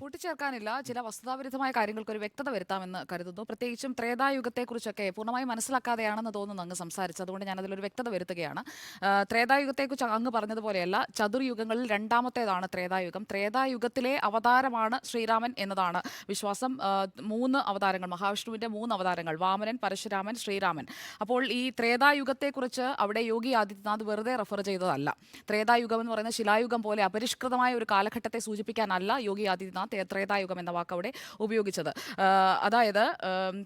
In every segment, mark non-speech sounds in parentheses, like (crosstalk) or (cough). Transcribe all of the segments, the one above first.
കൂട്ടിച്ചേർക്കാനില്ല. ചില വസ്തുതാവിരുദ്ധമായ കാര്യങ്ങൾക്ക് ഒരു വ്യക്തത വരുത്താമെന്ന് കരുതുന്നു. പ്രത്യേകിച്ചും ത്രേതായുഗത്തെക്കുറിച്ചൊക്കെ പൂർണമായി മനസ്സിലാക്കാതെയാണെന്ന് തോന്നുന്നു അങ്ങ് സംസാരിച്ചത്. അതുകൊണ്ട് ഞാൻ അതിലൊരു വ്യക്തത വരുത്തുകയാണ്. ത്രേതായുഗത്തെക്കുറിച്ച് അങ്ങ് പറഞ്ഞതുപോലെയല്ല ചതുർയുഗങ്ങളിൽ രണ്ടാമത്തേതാണ് ത്രേതായുഗം. ത്രേതായുഗത്തിലെ അവതാരമാണ് ശ്രീരാമൻ എന്നതാണ് വിശ്വാസം. മൂന്ന് അവതാരങ്ങൾ മഹാവിഷ്ണുവിന്റെ മൂന്ന് അവതാരങ്ങൾ വാമനൻ പരശുരാമൻ ശ്രീരാമൻ. അപ്പോൾ ഈ ത്രേതായുഗത്തെക്കുറിച്ച് അവിടെ യോഗി ആദിത്യനാഥ് വെറുതെ റെഫർ ചെയ്തതല്ല. ത്രേതായുഗം എന്ന് പറയുന്ന ശിലായുഗം പോലെ അപരിഷ്കൃതമായ ഒരു കാലഘട്ടത്തെ സൂചിപ്പിക്കാനല്ല യോഗി ആദിത്യനാഥ് ത്രേതായുഗം എന്ന വാക്ക് അവിടെ ഉപയോഗിച്ചത് അതായത്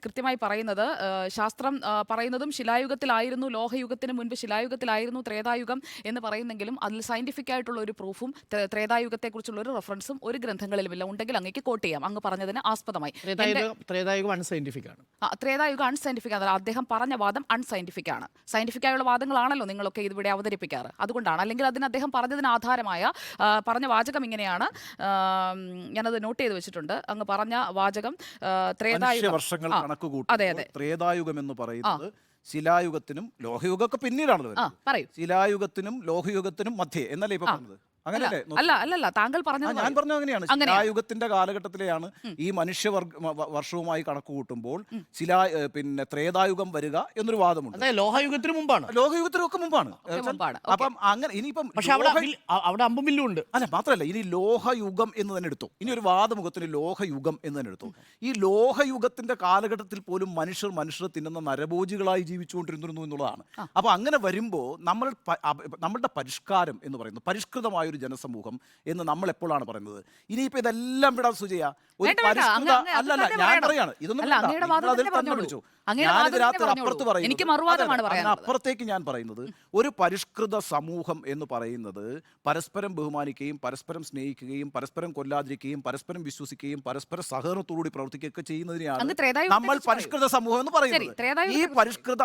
കൃത്യമായി പറയുന്നത് ശാസ്ത്രം പറയുന്നതും ശിലായുഗത്തിലായിരുന്നു ലോഹയുഗത്തിന് മുൻപ് ശിലായുഗത്തിലായിരുന്നു ത്രേതായുഗം എന്ന് പറയുന്നെങ്കിലും അതിൽ സയന്റിഫിക് ആയിട്ടുള്ള ഒരു പ്രൂഫും ത്രേതായുഗത്തെക്കുറിച്ചുള്ള ഒരു റെഫറൻസും ഒരു ഗ്രന്ഥങ്ങളിലുമില്ല. ഉണ്ടെങ്കിൽ അങ്ങേക്ക് കോട്ട് ചെയ്യാം. അങ്ങ് പറഞ്ഞതിന് ആസ്പദമായി. ത്രേതായുഗം അൺസയന്റിഫിക് ആണ്. ത്രേതായുഗം അൺസയന്റിഫിക് ആണ്. അദ്ദേഹം പറഞ്ഞ വാദം അൺസയന്റിഫിക് ആണ്. സയന്റിഫിക് ആയുള്ള വാദങ്ങളാണല്ലോ നിങ്ങളൊക്കെ ഇതിവിടെ അവതരിപ്പിക്കാറ്. അതുകൊണ്ടാണ്. അല്ലെങ്കിൽ അതിന് അദ്ദേഹം പറഞ്ഞതിന് ആധാരമായ പറഞ്ഞ വാചകം ഇങ്ങനെയാണ്. ഞാനത് നോട്ട് ചെയ്ത് വെച്ചിട്ടുണ്ട്. അങ്ങ് പറഞ്ഞ വാചകം വർഷങ്ങൾ കണക്ക് ത്രേതായുഗം എന്ന് പറയുന്നത് ശിലായുഗത്തിനും ലോഹയുഗമൊക്കെ പിന്നീടാണല്ലോ ശിലായുഗത്തിനും ലോഹയുഗത്തിനും മധ്യേ. എന്നല്ലേ ഇപ്പൊ പറഞ്ഞത്? അങ്ങനെയല്ലേ. അല്ല അല്ലല്ല താങ്കൾ പറഞ്ഞത് ഞാൻ പറഞ്ഞത് പറഞ്ഞ അങ്ങനെയാണ് അങ്ങനെയാ. ശിലായുഗത്തിന്റെ കാലഘട്ടത്തിലെയാണ് ഈ മനുഷ്യവർഗ വർഷവുമായി കണക്ക് കൂട്ടുമ്പോൾ ശിലാ പിന്നെ ത്രേതായുഗം വരിക എന്നൊരു വാദമുണ്ട്. അതെ ലോഹയുഗത്തിന് മുമ്പാണ്. ലോഹയുഗത്തിനൊക്കെ ഒക്കെ മുമ്പാണ്. അപ്പം അങ്ങനെ ഇനിയിപ്പം പക്ഷെ അവിടെ ഉണ്ട്. അല്ല മാത്രമല്ല ഇനി ലോഹയുഗം എന്ന് തന്നെ എടുത്തു. ഇനി ഒരു വാദമുഖത്തിന് ലോഹയുഗം എന്ന് തന്നെ എടുത്തു. ഈ ലോഹയുഗത്തിന്റെ കാലഘട്ടത്തിൽ പോലും മനുഷ്യർ മനുഷ്യർ തിന്നുന്ന നരഭോജികളായി ജീവിച്ചുകൊണ്ടിരുന്നു എന്നുള്ളതാണ്. അപ്പൊ അങ്ങനെ വരുമ്പോൾ നമ്മൾ നമ്മളുടെ പരിഷ്കാരം എന്ന് പറയുന്നത് പരിഷ്കൃതമായ ഒരു ജനസമൂഹം എന്ന് നമ്മൾ എപ്പോഴാണ് പറയുന്നത്? ഇനിയിപ്പോ ഇതെല്ലാം വിടാൻ സുജയ. ഒരു പരിസ്ഥിത അല്ല അല്ല പരിഷ്കൃത അല്ലല്ല ഞാൻ പറയണം. ഇതൊന്നും അപ്പുറത്ത്. പറയുന്നത്. അതിനപ്പുറത്തേക്ക് ഞാൻ പറയുന്നത് ഒരു പരിഷ്കൃത സമൂഹം എന്ന് പറയുന്നത് പരസ്പരം ബഹുമാനിക്കുകയും പരസ്പരം സ്നേഹിക്കുകയും പരസ്പരം കൊല്ലാതിരിക്കുകയും പരസ്പരം വിശ്വസിക്കുകയും പരസ്പര സഹകരണത്തോടുകൂടി പ്രവർത്തിക്കുകയൊക്കെ ചെയ്യുന്നതിനെയാണ് നമ്മൾ പരിഷ്കൃത സമൂഹം എന്ന് പറയുന്നത്. ഈ പരിഷ്കൃത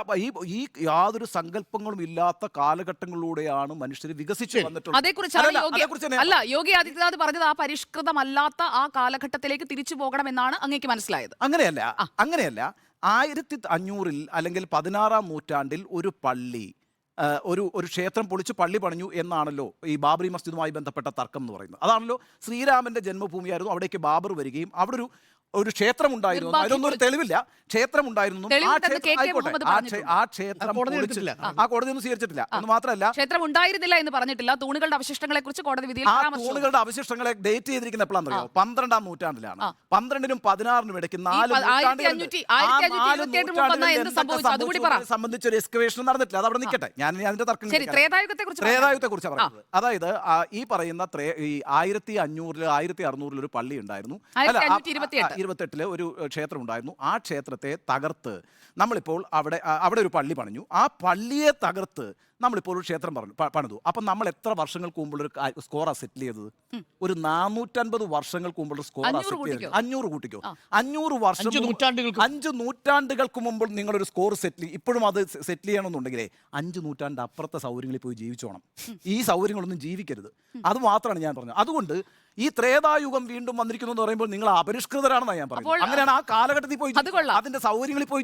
ഈ യാതൊരു സങ്കല്പങ്ങളും ഇല്ലാത്ത കാലഘട്ടങ്ങളിലൂടെയാണ് മനുഷ്യർ വികസിച്ചു വന്നിട്ടുള്ളത്. യോഗി അല്ല യോഗി ആദിത്യനാഥ് പറഞ്ഞത് ആ പരിഷ്കൃതമല്ലാത്ത ആ കാലഘട്ടത്തിലേക്ക് തിരിച്ചു പോകണമെന്നാണ് അങ്ങേക്ക് മനസ്സിലായത്. അങ്ങനെയല്ല അങ്ങനെയല്ല ആയിരത്തി അഞ്ഞൂറിൽ അല്ലെങ്കിൽ പതിനാറാം നൂറ്റാണ്ടിൽ ഒരു പള്ളി ഒരു ഒരു ക്ഷേത്രം പൊളിച്ച് പള്ളി പണിഞ്ഞു എന്നാണല്ലോ ഈ ബാബറി മസ്ജിദുമായി ബന്ധപ്പെട്ട തർക്കം എന്ന് പറയുന്നത്. അതാണല്ലോ ശ്രീരാമന്റെ ജന്മഭൂമിയായിരുന്നു അവിടേക്ക് ബാബർ വരികയും അവിടെ ഒരു ഒരു ക്ഷേത്രം ഉണ്ടായിരുന്നു അതിനൊന്നും ഒരു തെളിവില്ല. ക്ഷേത്രം ഉണ്ടായിരുന്നു ആ ക്ഷേത്രം- ആ ക്ഷേത്രം ആ കോടതി ഒന്നും സ്വീകരിച്ചിട്ടില്ല. എന്ന് മാത്രമല്ല ക്ഷേത്രം ഉണ്ടായിരുന്നില്ല എന്ന് പറഞ്ഞിട്ടില്ല. തൂണുകളുടെ അവശിഷ്ടങ്ങളെ കുറിച്ച് കോടതി വിധിയിൽ ആ തൂണുകളുടെ അവശിഷ്ടങ്ങളെ ഡേറ്റ് ചെയ്തിരിക്കുന്ന എപ്പോഴാണെന്നറിയോ പന്ത്രണ്ടാം നൂറ്റാണ്ടിലാണ്. ആ. പന്ത്രണ്ടിനും പതിനാറിനും ഇടയ്ക്ക് നാല് സംബന്ധിച്ച് ഒരു എക്സ്കവേഷൻ നടന്നിട്ടില്ല. അത് അവിടെ നിൽക്കട്ടെ. ഞാൻ അതിന്റെ തർക്കം ത്രേതായുധത്തെ ത്രേതായുഗത്തെ കുറിച്ച് ത്രേതായുഗത്തെ കുറിച്ച് പറയുന്നത്. അതായത് ഈ പറയുന്ന ഈ ആയിരത്തി അഞ്ഞൂറിൽ ആയിരത്തി അറുന്നൂറിൽ ഒരു പള്ളി ഉണ്ടായിരുന്നു അല്ല, ഇരുപത്തെട്ടിൽ ഒരു ക്ഷേത്രം ഉണ്ടായിരുന്നു ആ ക്ഷേത്രത്തെ തകർത്ത് നമ്മളിപ്പോൾ അവിടെ അവിടെ ഒരു പള്ളി പണിഞ്ഞു. ആ പള്ളിയെ തകർത്ത് നമ്മളിപ്പോൾ ഒരു ക്ഷേത്രം പറഞ്ഞു പണിതു. അപ്പം നമ്മൾ എത്ര വർഷങ്ങൾക്ക് മുമ്പുള്ള ഒരു സ്കോറാണ് സെറ്റിൽ ചെയ്തത്? ഒരു നാനൂറ്റൻപത് വർഷങ്ങൾക്ക് മുമ്പുള്ള സ്കോർ അഞ്ഞൂറ് സെറ്റിൽ ചെയ്തത്? അഞ്ഞൂറ് കൂട്ടിക്കോ? അഞ്ഞൂറ് വർഷം അഞ്ച് നൂറ്റാണ്ടുകൾക്ക് അഞ്ച് നൂറ്റാണ്ടുകൾക്ക് മുമ്പ് നിങ്ങളൊരു സ്കോർ സെറ്റിൽ ഇപ്പോഴും അത് സെറ്റിൽ ചെയ്യണമെന്നുണ്ടെങ്കിലേ അഞ്ച് നൂറ്റാണ്ട് അപ്പുറത്തെ സൗകര്യങ്ങളിൽ പോയി ജീവിച്ചോണം. ഈ സൗകര്യങ്ങളൊന്നും ജീവിക്കരുത്. അത് മാത്രമാണ് ഞാൻ പറഞ്ഞത്. അതുകൊണ്ട് ഈ ത്രേതായുഗം വീണ്ടും വന്നിരിക്കുന്നു എന്ന് പറയുമ്പോൾ നിങ്ങൾ അപരിഷ്കൃതരാണെന്നാണ് ഞാൻ പറയുന്നത്. അങ്ങനെയാണ് ആ കാലഘട്ടത്തിൽ പോയി അതിന്റെ സൗകര്യങ്ങളിൽ പോയി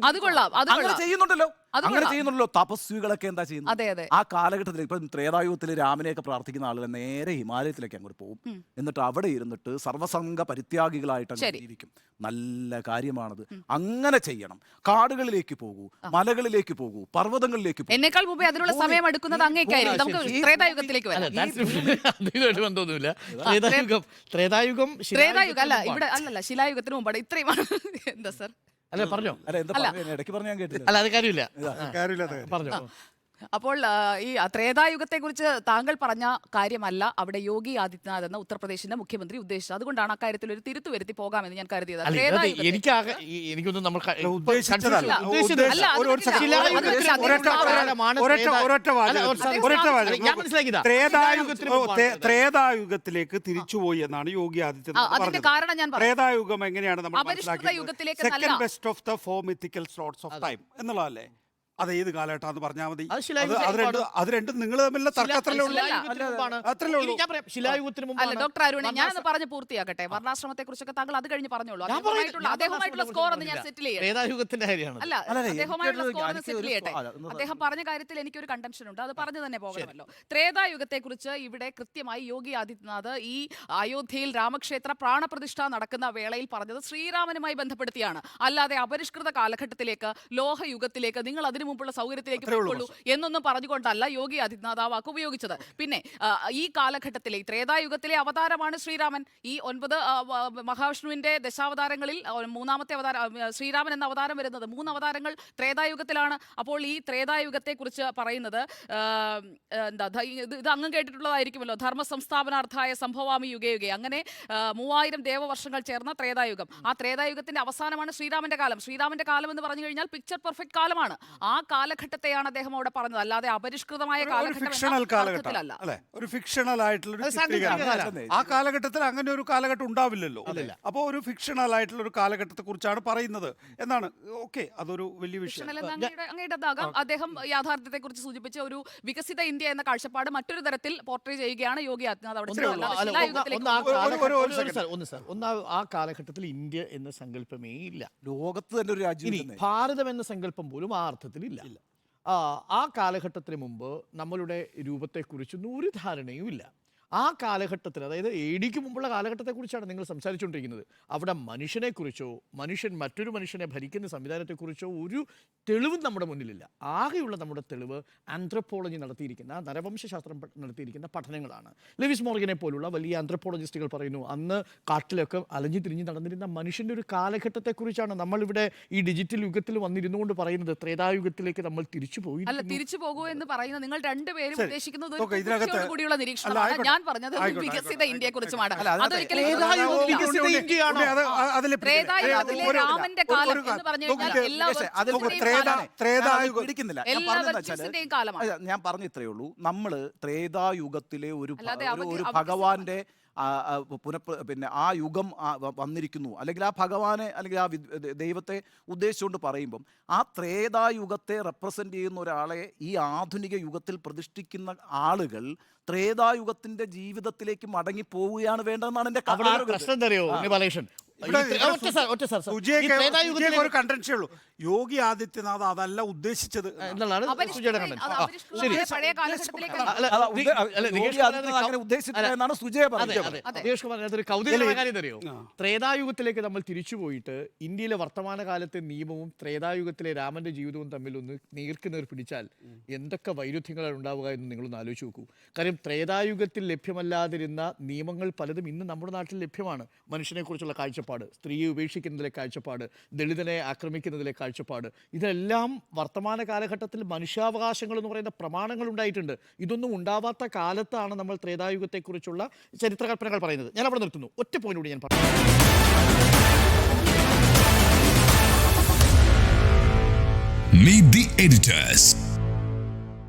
അങ്ങനെ ചെയ്യുന്നുണ്ടല്ലോ. അത് അങ്ങനെ കൊള്ളാം. ചെയ്യുന്നുണ്ടല്ലോ. തപസ്വികളൊക്കെ എന്താ ചെയ്യുന്നത്? അതെ അതെ. ആ കാലഘട്ടത്തിൽ ഇപ്പം ത്രേതായുഗത്തിൽ രാമനെയൊക്കെ പ്രാർത്ഥിക്കുന്ന ആളുകൾ നേരെ ഹിമാലയത്തിലേക്ക് അങ്ങോട്ട് പോകും. എന്നിട്ട് അവിടെ ഇരുന്നിട്ട് സർവസംഘ പരിത്യാഗികളായിട്ട് അങ്ങ് ശരി. ജീവിക്കും. നല്ല കാര്യമാണത്. അങ്ങനെ ചെയ്യണം. കാടുകളിലേക്ക് പോകൂ മലകളിലേക്ക് പോകൂ പർവതങ്ങളിലേക്ക് പോകൂ. എന്നെക്കാൾ മുമ്പേ അതിനുള്ള സമയം എടുക്കുന്നത് അങ്ങേക്കായിരുന്നു നമുക്ക് ത്രേതായുഗത്തിലേക്ക് അല്ല വരാം. that's (laughs) അതുമായിട്ട് ബന്ധമൊന്നുമില്ല ത്രേതായുഗം ത്രേതായുഗം ത്രേതായുഗം അല്ല ശിലായുഗത്തിന് ഇവിടെ അല്ലല്ല ശിലായുഗത്തിന് മുമ്പാണ്. ഇത്രയുമാണ്. (laughs) എന്താ സർ? അല്ല പറഞ്ഞോ അല്ല എന്താ അല്ല. പറഞ്ഞത്? ഇടയ്ക്ക് പറഞ്ഞ ഞാൻ കേട്ടില്ല അല്ല അത് കാര്യമില്ല കാര്യമില്ല കാര്യം. പറഞ്ഞോ അപ്പോൾ ഈ ത്രേതായുഗത്തെ കുറിച്ച് താങ്കൾ പറഞ്ഞ കാര്യമല്ല. അവിടെ യോഗി ആദിത്യനാഥ് എന്ന ഉത്തർപ്രദേശിന്റെ മുഖ്യമന്ത്രി ഉദ്ദേശിച്ചത്. അതുകൊണ്ടാണ് അക്കാര്യത്തിൽ ഒരു തിരുത്തു വരുത്തി പോകാമെന്ന് ഞാൻ കരുതിയത്. ത്രേതായുഗത്തെ- എനിക്കൊന്നും നമ്മൾ ത്രേതായുഗത്തിലേക്ക് തിരിച്ചുപോയി എന്നാണ് യോഗി ആദിത്യനാഥ് അതിന്റെ കാരണം ഞാൻ ത്രേതായുഗം എങ്ങനെയാണ് നമ്മൾ second best of the four mythical slots of time എന്നുള്ളതല്ലേ? അത് ഏത് കാലഘട്ടമാണെന്ന് പറഞ്ഞാൽ മതി. അത് അത് അത് രണ്ട് അത് രണ്ടും നിങ്ങൾ തമ്മിലുള്ള തർക്കത്തിലേ ഉള്ളൂ. ശിലായുഗത്തിന് മുമ്പാണ്. ഉള്ളൂ. ഇനി ഞാൻ പറയാം, ശിലായുഗത്തിന് അല്ല മുമ്പാണ് ഡോക്ടർ അരുണെ ഞാനൊന്ന് പറഞ്ഞ് പൂർത്തിയാക്കട്ടെ. വർണാശ്രമത്തെ കുറിച്ചൊക്കെ താങ്കൾ അത് കഴിഞ്ഞ് പറഞ്ഞോളൂ. ഞാൻ അദ്ദേഹമായിട്ടുള്ള പറയുന്നത് അദ്ദേഹമായിട്ടുള്ള ഞാൻ സ്കോർ ഒന്ന് ഞാൻ. സെറ്റിൽ ചെയ്യാം ത്രേതായുഗത്തിന്റെ കാര്യമാണ്. അല്ല അല്ല, അല്ല, അദ്ദേഹമായിട്ടുള്ള എനിക്കൊരു- സ്കോർ ഒന്ന് സെറ്റിൽ ചെയ്യട്ടെ. അല്ല, ഒന്ന് അദ്ദേഹം പറഞ്ഞ കാര്യത്തിൽ എനിക്കൊരു കണ്ടൻഷൻ ഉണ്ട്. അത് പറഞ്ഞു തന്നെ പോകണമല്ലോ. ത്രേതായുഗത്തെ കുറിച്ച് ഇവിടെ കൃത്യമായി യോഗി ആദിത്യനാഥ് ഈ അയോധ്യയിൽ രാമക്ഷേത്ര പ്രാണപ്രതിഷ്ഠ നടക്കുന്ന വേളയിൽ പറഞ്ഞത് ശ്രീരാമനുമായി ബന്ധപ്പെടുത്തിയാണ്. അല്ലാതെ അപരിഷ്കൃത കാലഘട്ടത്തിലേക്ക് ലോഹയുഗത്തിലേക്ക് നിങ്ങൾ അതിനു മുമ്പുള്ള സൗകര്യത്തിലേക്ക് പോയിക്കൊള്ളൂ എന്നൊന്നും പറഞ്ഞുകൊണ്ടല്ല യോഗി ആദിത്യനാഥ് ആ വാക്ക് ഉപയോഗിച്ചത്. പിന്നെ ഈ കാലഘട്ടത്തിലെ ത്രേതായുഗത്തിലെ അവതാരമാണ് ശ്രീരാമൻ. ഈ ഒൻപത് മഹാവിഷ്ണുവിന്റെ ദശാവതാരങ്ങളിൽ മൂന്നാമത്തെ അവതാര ശ്രീരാമൻ എന്ന അവതാരം വരുന്നത് മൂന്ന് അവതാരങ്ങൾ ത്രേതായുഗത്തിലാണ്. അപ്പോൾ ഈ ത്രേതായുഗത്തെ കുറിച്ച് പറയുന്നത് എന്താ ഇത് അങ്ങ് കേട്ടിട്ടുള്ളതായിരിക്കുമല്ലോ. ധർമ്മ സംസ്ഥാപനാർത്ഥായ സംഭവാമി യുഗേ യുഗേ. അങ്ങനെ മൂവായിരം ദേവവർഷങ്ങൾ ചേർന്ന ത്രേതായുഗം. ആ ത്രേതായുഗത്തിന്റെ അവസാനമാണ് ശ്രീരാമന്റെ കാലം. ശ്രീരാമന്റെ കാലം എന്ന് പറഞ്ഞു കഴിഞ്ഞാൽ പിക്ചർ പെർഫെക്റ്റ് കാലമാണ്. ആ കാലഘട്ടത്തെയാണ് അദ്ദേഹം അവിടെ പറഞ്ഞത്. അല്ലാതെ അപരിഷ്കൃതമായ കാലഘട്ടം ഫിക്ഷണൽ എന്ന കാലഘട്ടം. അല്ലെ. ഒരു ഫിക്ഷണൽ ആയിട്ടുള്ള. ആ കാലഘട്ടത്തിൽ അങ്ങനെ ഒരു കാലഘട്ടം ഉണ്ടാവില്ലല്ലോ. അപ്പൊ അപ്പോൾ ഒരു ഫിക്ഷണൽ ആയിട്ടുള്ള ഒരു കാലഘട്ടത്തെ കുറിച്ചാണ് പറയുന്നത്. എന്നാണ്. ഓക്കെ അതൊരു വലിയ വിഷയം. അദ്ദേഹം യാഥാർത്ഥ്യത്തെ കുറിച്ച് സൂചിപ്പിച്ച ഒരു വികസിത ഇന്ത്യ എന്ന കാഴ്ചപ്പാട് മറ്റൊരു തരത്തിൽ പോർട്രേ ചെയ്യുകയാണ് യോഗി ആദിത്യനാഥ് അവിടെ ഒന്ന് ആ ഒരു- ഒരു- കാലഘട്ടം- ഒരു- ഒരു ഒരു second. സാർ, ഒന്ന് സാർ ഒന്ന് ആ- ആ കാലഘട്ടത്തിൽ ഇന്ത്യ എന്ന സങ്കല്പമേ ഇല്ല. ലോകത്ത് തന്നെ ഒരു രാജ്യം ഭാരതം എന്ന സങ്കല്പം പോലും ആ അർത്ഥത്തിലില്ല ആ, ആ കാലഘട്ടത്തിന് മുമ്പ് നമ്മളുടെ രൂപത്തെക്കുറിച്ചൊന്നും ഒരു ധാരണയും ഇല്ല ആ കാലഘട്ടത്തിൽ അതായത് എ ഡിക്ക് മുമ്പുള്ള കാലഘട്ടത്തെക്കുറിച്ചാണ് നിങ്ങൾ സംസാരിച്ചുകൊണ്ടിരിക്കുന്നത്. അവിടെ മനുഷ്യനെക്കുറിച്ചോ മനുഷ്യൻ മറ്റൊരു മനുഷ്യനെ ഭരിക്കുന്ന സംവിധാനത്തെക്കുറിച്ചോ ഒരു തെളിവും നമ്മുടെ മുന്നിലില്ല. ആകെയുള്ള നമ്മുടെ തെളിവ് ആന്ത്രപ്പോളജി നടത്തിയിരിക്കുന്ന നരവംശാസ്ത്രം നടത്തിയിരിക്കുന്ന പഠനങ്ങളാണ്. ലെവിസ് മോർഗനെ പോലുള്ള വലിയ ആന്ത്രപ്പോളജിസ്റ്റുകൾ പറയുന്നു അന്ന് കാട്ടിലൊക്കെ അലഞ്ഞു തിരിഞ്ഞ് നടന്നിരുന്ന മനുഷ്യന്റെ ഒരു കാലഘട്ടത്തെക്കുറിച്ചാണ് നമ്മളിവിടെ ഈ ഡിജിറ്റൽ യുഗത്തിൽ വന്നിരുന്നുകൊണ്ട് പറയുന്നത്. ത്രേതായുഗത്തിലേക്ക് നമ്മൾ തിരിച്ചു പോയി അല്ല തിരിച്ചു പോകൂ എന്ന് പറയുന്നത് നിങ്ങൾ രണ്ടുപേരും. ഉദ്ദേശിക്കുന്നത് കൂടിയുള്ള നിരീക്ഷണമാണ്. ആയിക്കോട്ടെ. ഞാൻ പറഞ്ഞത് വികസിത ഇന്ത്യയെ കുറിച്ചുമാണ് ത്രേതായുഗത്തിലെ രാമന്റെ കാലം എന്ന് പറഞ്ഞു കഴിഞ്ഞാൽ എല്ലാ കാലമാണ്. ത്രേതായുഗം പിടിക്കുന്നില്ല. ഞാൻ പറഞ്ഞു ഇത്രയേ ഉള്ളൂ. നമ്മൾ ത്രേതായുഗത്തിലെ ഒരു ഭഗവാന്റെ ആ, പിന്നെ ആ യുഗം വന്നിരിക്കുന്നു. അല്ലെങ്കിൽ ആ ഭഗവാനെ അല്ലെങ്കിൽ ആ ദൈവത്തെ ഉദ്ദേശിച്ചുകൊണ്ട് പറയുമ്പം ആ ത്രേതായുഗത്തെ റെപ്രസെന്റ് ചെയ്യുന്ന ഒരാളെ ഈ ആധുനിക യുഗത്തിൽ പ്രതിഷ്ഠിക്കുന്ന ആളുകൾ ത്രേതായുഗത്തിന്റെ ജീവിതത്തിലേക്ക് മടങ്ങി പോവുകയാണ് വേണ്ടതെന്നാണ് എന്റെ പ്രശ്നം തരുമോ നിബാലേഷൻ കണ്ടൻഷേ ഉള്ളൂ. യോഗി ആദിത്യനാഥ് അതല്ല ഉദ്ദേശിച്ചത് എന്നുള്ളതാണ് സുജയുടെ. ത്രേതായുഗത്തിലേക്ക് നമ്മൾ തിരിച്ചു പോയിട്ട് ഇന്ത്യയിലെ വർത്തമാനകാലത്തെ നിയമവും ത്രേതായുഗത്തിലെ രാമന്റെ ജീവിതവും തമ്മിൽ ഒന്ന് നീർക്കുന്നവർ പിടിച്ചാൽ എന്തൊക്കെ വൈരുദ്ധ്യങ്ങളാണ് ഉണ്ടാവുക എന്ന് നിങ്ങളൊന്ന് ആലോചിച്ച് നോക്കൂ. കാര്യം ത്രേതായുഗത്തിൽ ലഭ്യമല്ലാതിരുന്ന നിയമങ്ങൾ പലതും ഇന്ന് നമ്മുടെ നാട്ടിൽ ലഭ്യമാണ്. മനുഷ്യനെക്കുറിച്ചുള്ള കാഴ്ചപ്പാട് സ്ത്രീയെ ഉപേക്ഷിക്കുന്നതിലെ കാഴ്ചപ്പാട് ദളിതനെ ആക്രമിക്കുന്നതിലെ കാഴ്ചപ്പാട് ഇതെല്ലാം വർത്തമാന കാലഘട്ടത്തിൽ മനുഷ്യാവകാശങ്ങൾ എന്ന് പറയുന്ന പ്രമാണങ്ങൾ ഉണ്ടായിട്ടുണ്ട്. ഇതൊന്നും ഉണ്ടാവാത്ത കാലത്താണ് നമ്മൾ ത്രേതായുഗത്തെക്കുറിച്ചുള്ള ചരിത്രകൽപ്പനകൾ പറയുന്നത്. ഞാൻ അവിടെ നിർത്തുന്നു. ഒറ്റ പോയിന്റ് കൂടി ഞാൻ പറഞ്ഞു Meet the editors.